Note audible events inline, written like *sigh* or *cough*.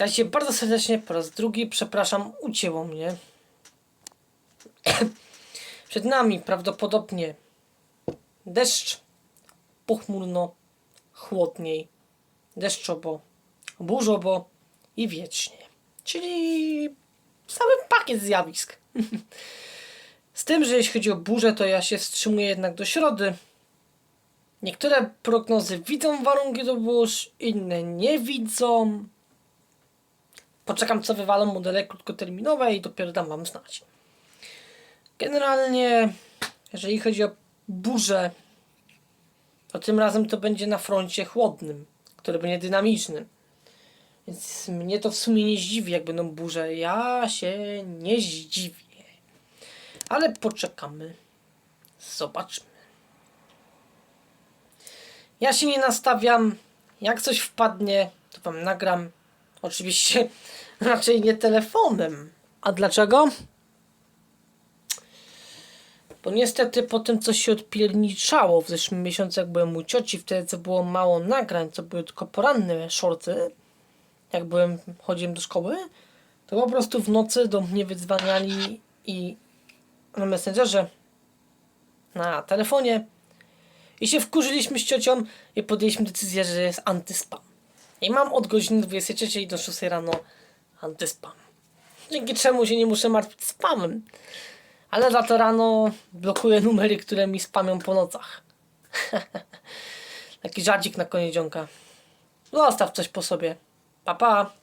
Witajcie bardzo serdecznie po raz drugi. Przepraszam, ucięło mnie. *clears throat* Przed nami prawdopodobnie deszcz, pochmurno, chłodniej, deszczowo, burzowo i wiecznie. Czyli cały pakiet zjawisk. *laughs* Z tym, że jeśli chodzi o burzę, to ja się wstrzymuję jednak do środy. Niektóre prognozy widzą warunki do burz, inne nie widzą. Poczekam, co wywalą modele krótkoterminowe i dopiero dam wam znać. Generalnie, jeżeli chodzi o burzę, to tym razem to będzie na froncie chłodnym, który będzie dynamiczny. Więc mnie to w sumie nie zdziwi, jak będą burze. Ja się nie zdziwię. Ale poczekamy. Zobaczmy. Ja się nie nastawiam. Jak coś wpadnie, to wam nagram. Oczywiście *laughs* raczej nie telefonem. A dlaczego? Bo niestety po tym, co się odpierniczało w zeszłym miesiącu, jak byłem u cioci, wtedy co było mało nagrań, co były tylko poranne shorty, jak byłem, chodziłem do szkoły, to po prostu w nocy do mnie wydzwaniali i na Messengerze, na telefonie i się wkurzyliśmy z ciocią i podjęliśmy decyzję, że jest antyspam. I mam od godziny 23 do 6 rano antyspam. Dzięki czemu się nie muszę martwić spamem. Ale za to rano blokuję numery, które mi spamią po nocach. *laughs* Taki żarcik na koniec dzionka. Zostaw coś po sobie. Pa, pa.